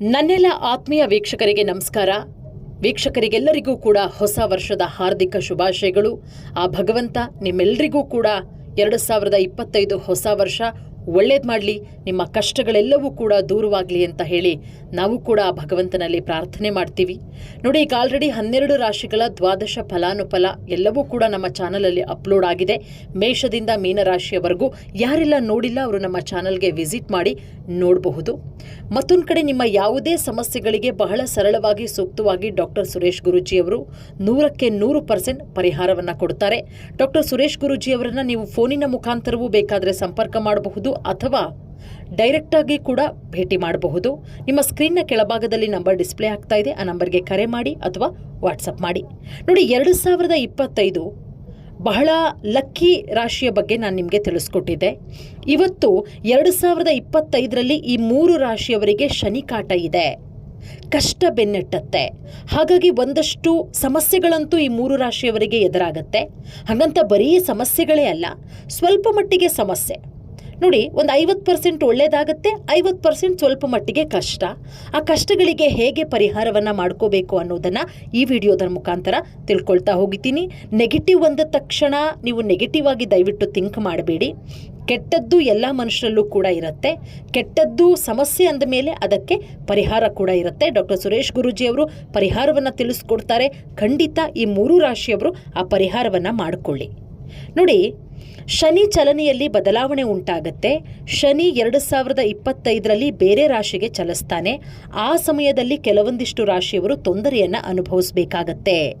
ನನ್ನೆಲ್ಲ ಆತ್ಮೀಯ ವೀಕ್ಷಕರಿಗೆ ನಮಸ್ಕಾರ. ವೀಕ್ಷಕರಿಗೆಲ್ಲರಿಗೂ ಕೂಡ ಹೊಸ ವರ್ಷದ ಹಾರ್ದಿಕ ಶುಭಾಶಯಗಳು. ಆ ಭಗವಂತ ನಿಮ್ಮೆಲ್ಲರಿಗೂ ಕೂಡ ಎರಡು ಸಾವಿರದ ಇಪ್ಪತ್ತೈದು ಹೊಸ ವರ್ಷ ಒಳ್ಳೇದು ಮಾಡಲಿ, ನಿಮ್ಮ ಕಷ್ಟಗಳೆಲ್ಲವೂ ಕೂಡ ದೂರವಾಗಲಿ ಅಂತ ಹೇಳಿ ನಾವು ಕೂಡ ಆ ಭಗವಂತನಲ್ಲಿ ಪ್ರಾರ್ಥನೆ ಮಾಡ್ತೀವಿ. ನೋಡಿ, ಈಗ ಆಲ್ರೆಡಿ ಹನ್ನೆರಡು ರಾಶಿಗಳ ದ್ವಾದಶ ಫಲಾನುಫಲ ಎಲ್ಲವೂ ಕೂಡ ನಮ್ಮ ಚಾನಲಲ್ಲಿ ಅಪ್ಲೋಡ್ ಆಗಿದೆ. ಮೇಷದಿಂದ ಮೀನರಾಶಿಯವರೆಗೂ ಯಾರೆಲ್ಲ ನೋಡಿಲ್ಲ, ಅವರು ನಮ್ಮ ಚಾನಲ್ಗೆ ವಿಸಿಟ್ ಮಾಡಿ ನೋಡಬಹುದು. ಮತ್ತೊಂದು ಕಡೆ ನಿಮ್ಮ ಯಾವುದೇ ಸಮಸ್ಯೆಗಳಿಗೆ ಬಹಳ ಸರಳವಾಗಿ ಸೂಕ್ತವಾಗಿ ಡಾಕ್ಟರ್ ಸುರೇಶ್ ಗುರೂಜಿಯವರು ನೂರಕ್ಕೆ ನೂರು ಪರ್ಸೆಂಟ್ ಪರಿಹಾರವನ್ನು ಕೊಡುತ್ತಾರೆ ಡಾಕ್ಟರ್ ಸುರೇಶ್ ಗುರೂಜಿಯವರನ್ನು ನೀವು ಫೋನಿನ ಮುಖಾಂತರವೂ ಬೇಕಾದರೆ ಸಂಪರ್ಕ ಮಾಡಬಹುದು ಅಥವಾ ಡೈರೆಕ್ಟ್ ಆಗಿ ಕೂಡ ಭೇಟಿ ಮಾಡಬಹುದು. ನಿಮ್ಮ ಸ್ಕ್ರೀನ್ನ ಕೆಳಭಾಗದಲ್ಲಿ ನಂಬರ್ ಡಿಸ್ಪ್ಲೇ ಆಗ್ತಾ ಇದೆ. ಆ ನಂಬರ್ಗೆ ಕರೆ ಮಾಡಿ ಅಥವಾ ವಾಟ್ಸಪ್ ಮಾಡಿ. ನೋಡಿ, ಎರಡು ಸಾವಿರದ ಇಪ್ಪತ್ತೈದು ಬಹಳ ಲಕ್ಕಿ ರಾಶಿಯ ಬಗ್ಗೆ ನಾನು ನಿಮಗೆ ತಿಳಿಸ್ಕೊಟ್ಟಿದ್ದೆ. ಇವತ್ತು ಎರಡು ಸಾವಿರದ ಇಪ್ಪತ್ತೈದರಲ್ಲಿ ಈ ಮೂರು ರಾಶಿಯವರಿಗೆ ಶನಿ ಕಾಟ ಇದೆ. ಕಷ್ಟ ಬೆನ್ನಟ್ಟತ್ತೆ. ಹಾಗಾಗಿ ಒಂದಷ್ಟು ಸಮಸ್ಯೆಗಳಂತೂ ಈ ಮೂರು ರಾಶಿಯವರಿಗೆ ಎದುರಾಗತ್ತೆ. ಹಾಗಂತ ಬರೀ ಸಮಸ್ಯೆಗಳೇ ಅಲ್ಲ, ಸ್ವಲ್ಪ ಮಟ್ಟಿಗೆ ಸಮಸ್ಯೆ. ನೋಡಿ, ಒಂದು ಐವತ್ತು ಪರ್ಸೆಂಟ್ ಒಳ್ಳೇದಾಗತ್ತೆ, ಐವತ್ತು ಪರ್ಸೆಂಟ್ ಸ್ವಲ್ಪ ಮಟ್ಟಿಗೆ ಕಷ್ಟ. ಆ ಕಷ್ಟಗಳಿಗೆ ಹೇಗೆ ಪರಿಹಾರವನ್ನು ಮಾಡ್ಕೋಬೇಕು ಅನ್ನೋದನ್ನು ಈ ವಿಡಿಯೋದ ಮುಖಾಂತರ ತಿಳ್ಕೊಳ್ತಾ ಹೋಗಿದ್ದೀನಿ. ನೆಗೆಟಿವ್ ಅಂದ ತಕ್ಷಣ ನೀವು ನೆಗೆಟಿವ್ ಆಗಿ ದಯವಿಟ್ಟು ಥಿಂಕ್ ಮಾಡಬೇಡಿ. ಕೆಟ್ಟದ್ದು ಎಲ್ಲ ಮನುಷ್ಯರಲ್ಲೂ ಕೂಡ ಇರುತ್ತೆ. ಕೆಟ್ಟದ್ದು ಸಮಸ್ಯೆ ಅಂದ ಮೇಲೆ ಅದಕ್ಕೆ ಪರಿಹಾರ ಕೂಡ ಇರುತ್ತೆ. ಡಾಕ್ಟರ್ ಸುರೇಶ್ ಗುರೂಜಿಯವರು ಪರಿಹಾರವನ್ನು ತಿಳಿಸ್ಕೊಡ್ತಾರೆ. ಖಂಡಿತ ಈ ಮೂರು ರಾಶಿಯವರು ಆ ಪರಿಹಾರವನ್ನು ಮಾಡಿಕೊಳ್ಳಿ. ನೋಡಿ ಶನಿ ಚಲನೆಯಲ್ಲಿ ಬದಲಾವಣೆ ಉಂಟಾಗತ್ತೆ. ಶನಿ ಎರಡು ಸಾವಿರದ ಇಪ್ಪತ್ತೈದರಲ್ಲಿ ಬೇರೆ ರಾಶಿಗೆ ಚಲಿಸ್ತಾನೆ. ಆ ಸಮಯದಲ್ಲಿ ಕೆಲವೊಂದಿಷ್ಟು ರಾಶಿಯವರು ತೊಂದರೆಯನ್ನು ಅನುಭವಿಸಬೇಕಾಗತ್ತೆ.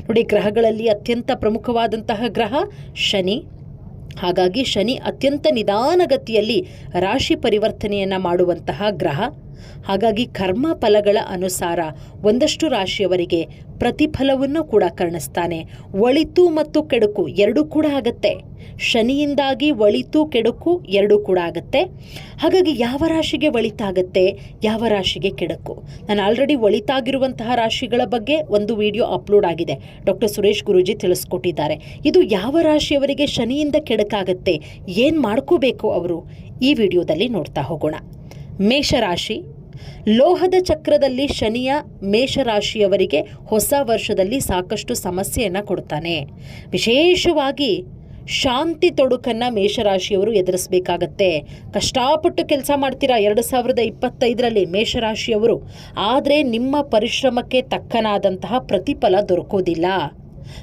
ನೋಡಿ, ಗ್ರಹಗಳಲ್ಲಿ ಅತ್ಯಂತ ಪ್ರಮುಖವಾದಂತಹ ಗ್ರಹ ಶನಿ. ಹಾಗಾಗಿ ಶನಿ ಅತ್ಯಂತ ನಿಧಾನಗತಿಯಲ್ಲಿ ರಾಶಿ ಪರಿವರ್ತನೆಯನ್ನು ಮಾಡುವಂತಹ ಗ್ರಹ. ಹಾಗಾಗಿ ಕರ್ಮ ಫಲಗಳ ಅನುಸಾರ ಒಂದಷ್ಟು ರಾಶಿಯವರಿಗೆ ಪ್ರತಿಫಲವನ್ನು ಕೂಡ ಕರ್ಣಿಸ್ತಾನೆ. ಒಳಿತು ಮತ್ತು ಕೆಡುಕು ಎರಡೂ ಕೂಡ ಆಗತ್ತೆ. ಶನಿಯಿಂದಾಗಿ ಒಳಿತು, ಕೆಡುಕು ಎರಡೂ ಕೂಡ ಆಗತ್ತೆ. ಹಾಗಾಗಿ ಯಾವ ರಾಶಿಗೆ ಒಳಿತಾಗತ್ತೆ, ಯಾವ ರಾಶಿಗೆ ಕೆಡುಕು? ನಾನು ಆಲ್ರೆಡಿ ಒಳಿತಾಗಿರುವಂತಹ ರಾಶಿಗಳ ಬಗ್ಗೆ ಒಂದು ವಿಡಿಯೋ ಅಪ್ಲೋಡ್ ಆಗಿದೆ. ಡಾಕ್ಟರ್ ಸುರೇಶ್ ಗುರೂಜಿ ತಿಳಿಸ್ಕೊಟ್ಟಿದ್ದಾರೆ. ಇದು ಯಾವ ರಾಶಿಯವರಿಗೆ ಶನಿಯಿಂದ ಕೆಡಕಾಗತ್ತೆ, ಏನು ಮಾಡ್ಕೋಬೇಕು ಅವರು? ಈ ವಿಡಿಯೋದಲ್ಲಿ ನೋಡ್ತಾ ಹೋಗೋಣ. ಮೇಷರಾಶಿ ಲೋಹದ ಚಕ್ರದಲ್ಲಿ ಶನಿಯ ಮೇಷರಾಶಿಯವರಿಗೆ ಹೊಸ ವರ್ಷದಲ್ಲಿ ಸಾಕಷ್ಟು ಸಮಸ್ಯೆಯನ್ನು ಕೊಡ್ತಾನೆ. ವಿಶೇಷವಾಗಿ ಶಾಂತಿ ತೊಡುಕನ್ನು ಮೇಷರಾಶಿಯವರು ಎದುರಿಸಬೇಕಾಗತ್ತೆ. ಕಷ್ಟಪಟ್ಟು ಕೆಲಸ ಮಾಡ್ತೀರಾ? ಎರಡು ಸಾವಿರದ ಇಪ್ಪತ್ತೈದರಲ್ಲಿ ಮೇಷರಾಶಿಯವರು, ಆದರೆ ನಿಮ್ಮ ಪರಿಶ್ರಮಕ್ಕೆ ತಕ್ಕನಾದಂತಹ ಪ್ರತಿಫಲ ದೊರಕೋದಿಲ್ಲ.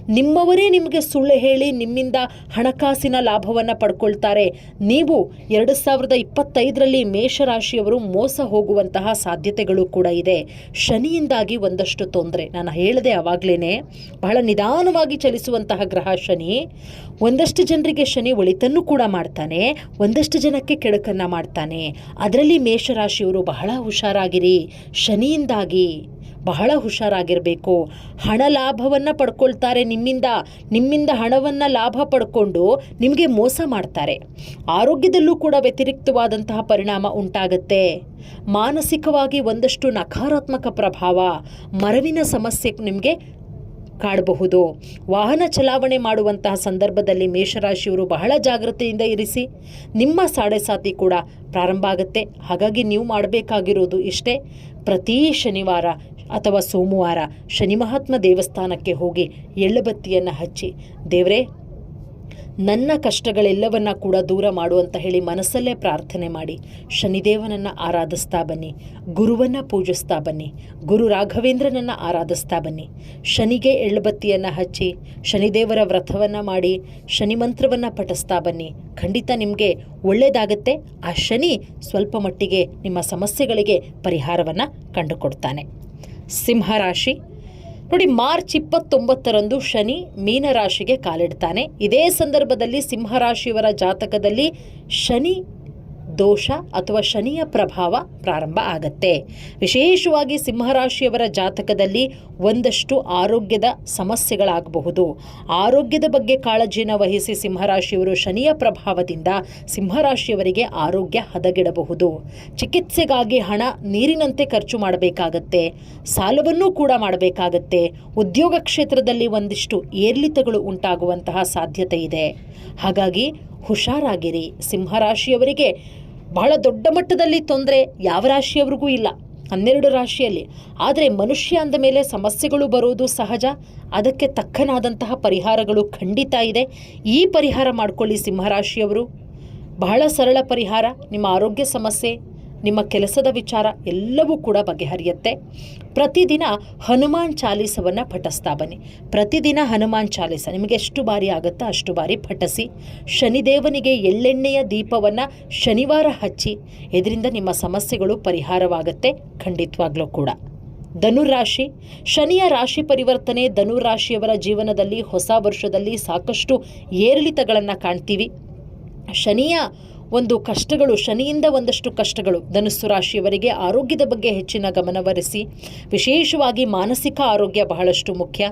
ನಿಮ್ಮವರೇ ನಿಮಗೆ ಸುಳ್ಳು ಹೇಳಿ ನಿಮ್ಮಿಂದ ಹಣಕಾಸಿನ ಲಾಭವನ್ನು ಪಡ್ಕೊಳ್ತಾರೆ. ನೀವು ಎರಡು ಸಾವಿರದ ಇಪ್ಪತ್ತೈದರಲ್ಲಿ ಮೇಷರಾಶಿಯವರು ಮೋಸ ಹೋಗುವಂತಹ ಸಾಧ್ಯತೆಗಳು ಕೂಡ ಇದೆ. ಶನಿಯಿಂದಾಗಿ ಒಂದಷ್ಟು ತೊಂದರೆ. ನಾನು ಹೇಳಿದೆ ಆವಾಗಲೇ ಬಹಳ ನಿಧಾನವಾಗಿ ಚಲಿಸುವಂತಹ ಗ್ರಹ ಶನಿ. ಒಂದಷ್ಟು ಜನರಿಗೆ ಶನಿ ಒಳಿತನ್ನು ಕೂಡ ಮಾಡ್ತಾನೆ, ಒಂದಷ್ಟು ಜನಕ್ಕೆ ಕೆಡುಕನ್ನು ಮಾಡ್ತಾನೆ. ಅದರಲ್ಲಿ ಮೇಷರಾಶಿಯವರು ಬಹಳ ಹುಷಾರಾಗಿರಿ. ಶನಿಯಿಂದಾಗಿ ಬಹಳ ಹುಷಾರಾಗಿರಬೇಕು. ಹಣ ಲಾಭವನ್ನು ಪಡ್ಕೊಳ್ತಾರೆ ನಿಮ್ಮಿಂದ. ನಿಮ್ಮಿಂದ ಹಣವನ್ನು ಲಾಭ ಪಡ್ಕೊಂಡು ನಿಮಗೆ ಮೋಸ ಮಾಡ್ತಾರೆ. ಆರೋಗ್ಯದಲ್ಲೂ ಕೂಡ ವ್ಯತಿರಿಕ್ತವಾದಂತಹ ಪರಿಣಾಮ ಉಂಟಾಗತ್ತೆ. ಮಾನಸಿಕವಾಗಿ ಒಂದಷ್ಟು ನಕಾರಾತ್ಮಕ ಪ್ರಭಾವ ಮರವಿನ ಸಮಸ್ಯೆ ನಿಮಗೆ ಕಾಡಬಹುದು. ವಾಹನ ಚಲಾವಣೆ ಮಾಡುವಂತಹ ಸಂದರ್ಭದಲ್ಲಿ ಮೇಷರಾಶಿಯವರು ಬಹಳ ಜಾಗ್ರತೆಯಿಂದ ಇರಿಸಿ, ನಿಮ್ಮ ಸಾಡೆ ಸಾತಿ ಕೂಡ ಪ್ರಾರಂಭ ಆಗುತ್ತೆ. ಹಾಗಾಗಿ ನೀವು ಮಾಡಬೇಕಾಗಿರೋದು ಇಷ್ಟೇ. ಪ್ರತಿ ಶನಿವಾರ ಅಥವಾ ಸೋಮವಾರ ಶನಿ ಮಹಾತ್ಮ ದೇವಸ್ಥಾನಕ್ಕೆ ಹೋಗಿ ಎಳ್ಳುಬತ್ತಿಯನ್ನು ಹಚ್ಚಿ, ದೇವರೇ, ನನ್ನ ಕಷ್ಟಗಳೆಲ್ಲವನ್ನ ಕೂಡ ದೂರ ಮಾಡು ಅಂತ ಹೇಳಿ ಮನಸ್ಸಲ್ಲೇ ಪ್ರಾರ್ಥನೆ ಮಾಡಿ. ಶನಿದೇವನನ್ನು ಆರಾಧಿಸ್ತಾ ಬನ್ನಿ, ಗುರುವನ್ನು ಪೂಜಿಸ್ತಾ ಬನ್ನಿ, ಗುರು ರಾಘವೇಂದ್ರನನ್ನು ಆರಾಧಿಸ್ತಾ ಬನ್ನಿ. ಶನಿಗೆ ಎಳ್ಳುಬತ್ತಿಯನ್ನು ಹಚ್ಚಿ, ಶನಿದೇವರ ವ್ರತವನ್ನು ಮಾಡಿ, ಶನಿ ಮಂತ್ರವನ್ನು ಪಠಿಸ್ತಾ ಬನ್ನಿ. ಖಂಡಿತ ನಿಮಗೆ ಒಳ್ಳೆಯದಾಗತ್ತೆ ಆ ಶನಿ ಸ್ವಲ್ಪ ಮಟ್ಟಿಗೆ ನಿಮ್ಮ ಸಮಸ್ಯೆಗಳಿಗೆ ಪರಿಹಾರವನ್ನು ಕಂಡುಕೊಡ್ತಾನೆ. ಸಿಂಹರಾಶಿ. ನೋಡಿ ಮಾರ್ಚ್ ಇಪ್ಪತ್ತೊಂಬತ್ತರಂದು ಶನಿ ಮೀನರಾಶಿಗೆ ಕಾಲಿಡ್ತಾನೆ. ಇದೇ ಸಂದರ್ಭದಲ್ಲಿ ಸಿಂಹರಾಶಿಯವರ ಜಾತಕದಲ್ಲಿ ಶನಿ ದೋಷ ಅಥವಾ ಶನಿಯ ಪ್ರಭಾವ ಪ್ರಾರಂಭ ಆಗತ್ತೆ. ವಿಶೇಷವಾಗಿ ಸಿಂಹರಾಶಿಯವರ ಜಾತಕದಲ್ಲಿ ಒಂದಷ್ಟು ಆರೋಗ್ಯದ ಸಮಸ್ಯೆಗಳಾಗಬಹುದು. ಆರೋಗ್ಯದ ಬಗ್ಗೆ ಕಾಳಜಿಯನ್ನು ವಹಿಸಿ ಸಿಂಹರಾಶಿಯವರು ಶನಿಯ ಪ್ರಭಾವದಿಂದ ಸಿಂಹರಾಶಿಯವರಿಗೆ ಆರೋಗ್ಯ ಹದಗೆಡಬಹುದು. ಚಿಕಿತ್ಸೆಗಾಗಿ ಹಣ ನೀರಿನಂತೆ ಖರ್ಚು ಮಾಡಬೇಕಾಗತ್ತೆ. ಸಾಲವನ್ನೂ ಕೂಡ ಮಾಡಬೇಕಾಗತ್ತೆ. ಉದ್ಯೋಗ ಕ್ಷೇತ್ರದಲ್ಲಿ ಒಂದಿಷ್ಟು ಏರಿಳಿತಗಳು ಉಂಟಾಗುವಂತಹ ಸಾಧ್ಯತೆ ಇದೆ. ಹಾಗಾಗಿ ಹುಷಾರಾಗಿರಿ. ಸಿಂಹರಾಶಿಯವರಿಗೆ ಬಹಳ ದೊಡ್ಡ ಮಟ್ಟದಲ್ಲಿ ತೊಂದರೆ ಯಾವ ರಾಶಿಯವರಿಗೂ ಇಲ್ಲ. ಹನ್ನೆರಡು ರಾಶಿಯಲ್ಲಿ. ಆದರೆ ಮನುಷ್ಯ ಅಂದ ಮೇಲೆ ಸಮಸ್ಯೆಗಳು ಬರುವುದು ಸಹಜ. ಅದಕ್ಕೆ ತಕ್ಕನಾದಂತಹ ಪರಿಹಾರಗಳು ಖಂಡಿತ ಇದೆ. ಈ ಪರಿಹಾರ ಮಾಡಿಕೊಳ್ಳಿ ಸಿಂಹರಾಶಿಯವರು. ಬಹಳ ಸರಳ ಪರಿಹಾರ. ನಿಮ್ಮ ಆರೋಗ್ಯ ಸಮಸ್ಯೆ ನಿಮ್ಮ ಕೆಲಸದ ವಿಚಾರ ಎಲ್ಲವೂ ಕೂಡ ಬಗೆಹರಿಯುತ್ತೆ. ಪ್ರತಿದಿನ ಹನುಮಾನ್ ಚಾಲೀಸವನ್ನು ಪಠಿಸ್ತಾ ಬನ್ನಿ. ಪ್ರತಿದಿನ ಹನುಮಾನ್ ಚಾಲೀಸ, ನಿಮಗೆ ಎಷ್ಟು ಬಾರಿ ಆಗುತ್ತೋ ಅಷ್ಟು ಬಾರಿ ಪಠಿಸಿ. ಶನಿದೇವನಿಗೆ ಎಳ್ಳೆಣ್ಣೆಯ ದೀಪವನ್ನು ಶನಿವಾರ ಹಚ್ಚಿ, ಇದರಿಂದ ನಿಮ್ಮ ಸಮಸ್ಯೆಗಳು ಪರಿಹಾರವಾಗುತ್ತೆ, ಖಂಡಿತವಾಗ್ಲೂ ಕೂಡ. ಧನುರಾಶಿ ಶನಿಯ ರಾಶಿ ಪರಿವರ್ತನೆ ಧನುರಾಶಿಯವರ ಜೀವನದಲ್ಲಿ ಹೊಸ ವರ್ಷದಲ್ಲಿ ಸಾಕಷ್ಟು ಏರಿಳಿತಗಳನ್ನು ಕಾಣ್ತೀವಿ. ಶನಿಯ ಒಂದು ಕಷ್ಟಗಳು, ಶನಿಯಿಂದ ಒಂದಷ್ಟು ಕಷ್ಟಗಳು. ಧನುಸ್ಸು ರಾಶಿಯವರಿಗೆ ಆರೋಗ್ಯದ ಬಗ್ಗೆ ಹೆಚ್ಚಿನ ಗಮನವರಿಸಿ ವಿಶೇಷವಾಗಿ ಮಾನಸಿಕ ಆರೋಗ್ಯ ಬಹಳಷ್ಟು ಮುಖ್ಯ.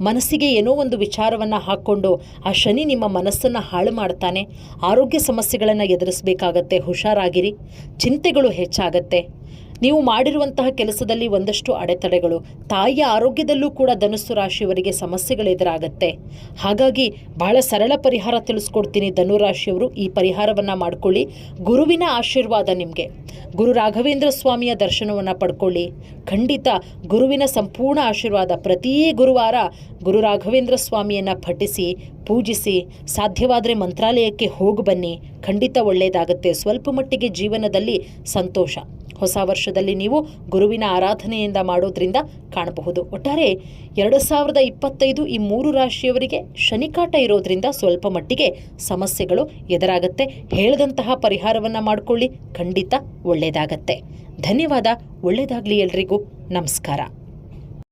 ಮನಸ್ಸಿಗೆ ಏನೋ ಒಂದು ವಿಚಾರವನ್ನು ಹಾಕ್ಕೊಂಡು ಆ ಶನಿ ನಿಮ್ಮ ಮನಸ್ಸನ್ನು ಹಾಳು ಮಾಡ್ತಾನೆ. ಆರೋಗ್ಯ ಸಮಸ್ಯೆಗಳನ್ನು ಎದುರಿಸಬೇಕಾಗತ್ತೆ. ಹುಷಾರಾಗಿರಿ. ಚಿಂತೆಗಳು ಹೆಚ್ಚಾಗತ್ತೆ. ನೀವು ಮಾಡಿರುವಂತಹ ಕೆಲಸದಲ್ಲಿ ಒಂದಷ್ಟು ಅಡೆತಡೆಗಳು. ತಾಯಿಯ ಆರೋಗ್ಯದಲ್ಲೂ ಕೂಡ ಧನುಸ್ಸು ರಾಶಿಯವರಿಗೆ ಸಮಸ್ಯೆಗಳು ಎದುರಾಗತ್ತೆ. ಹಾಗಾಗಿ ಬಹಳ ಸರಳ ಪರಿಹಾರ ತಿಳಿಸ್ಕೊಡ್ತೀನಿ ಧನುರಾಶಿಯವರು ಈ ಪರಿಹಾರವನ್ನು ಮಾಡ್ಕೊಳ್ಳಿ. ಗುರುವಿನ ಆಶೀರ್ವಾದ ನಿಮಗೆ. ಗುರು ರಾಘವೇಂದ್ರ ಸ್ವಾಮಿಯ ದರ್ಶನವನ್ನು ಪಡ್ಕೊಳ್ಳಿ. ಖಂಡಿತ ಗುರುವಿನ ಸಂಪೂರ್ಣ ಆಶೀರ್ವಾದ ಪ್ರತಿ ಗುರುವಾರ ಗುರು ರಾಘವೇಂದ್ರ ಸ್ವಾಮಿಯನ್ನು ಪಠಿಸಿ ಪೂಜಿಸಿ, ಸಾಧ್ಯವಾದರೆ ಮಂತ್ರಾಲಯಕ್ಕೆ ಹೋಗಿ ಬನ್ನಿ. ಖಂಡಿತ ಒಳ್ಳೆಯದಾಗುತ್ತೆ ಸ್ವಲ್ಪ ಮಟ್ಟಿಗೆ ಜೀವನದಲ್ಲಿ ಸಂತೋಷ. ಹೊಸ ವರ್ಷದಲ್ಲಿ ನೀವು ಗುರುವಿನ ಆರಾಧನೆಯಿಂದ ಮಾಡೋದ್ರಿಂದ ಕಾಣಬಹುದು. ಒಟ್ಟಾರೆ, ಎರಡು ಸಾವಿರದ ಇಪ್ಪತ್ತೈದು ಈ ಮೂರು ರಾಶಿಯವರಿಗೆ ಶನಿಕಾಟ ಇರೋದ್ರಿಂದ ಸ್ವಲ್ಪ ಮಟ್ಟಿಗೆ ಸಮಸ್ಯೆಗಳು ಎದುರಾಗುತ್ತೆ. ಹೇಳಿದಂತಹ ಪರಿಹಾರವನ್ನು ಮಾಡಿಕೊಳ್ಳಿ. ಖಂಡಿತ ಒಳ್ಳೆಯದಾಗತ್ತೆ ಧನ್ಯವಾದ. ಒಳ್ಳೆಯದಾಗಲಿ ಎಲ್ರಿಗೂ. ನಮಸ್ಕಾರ.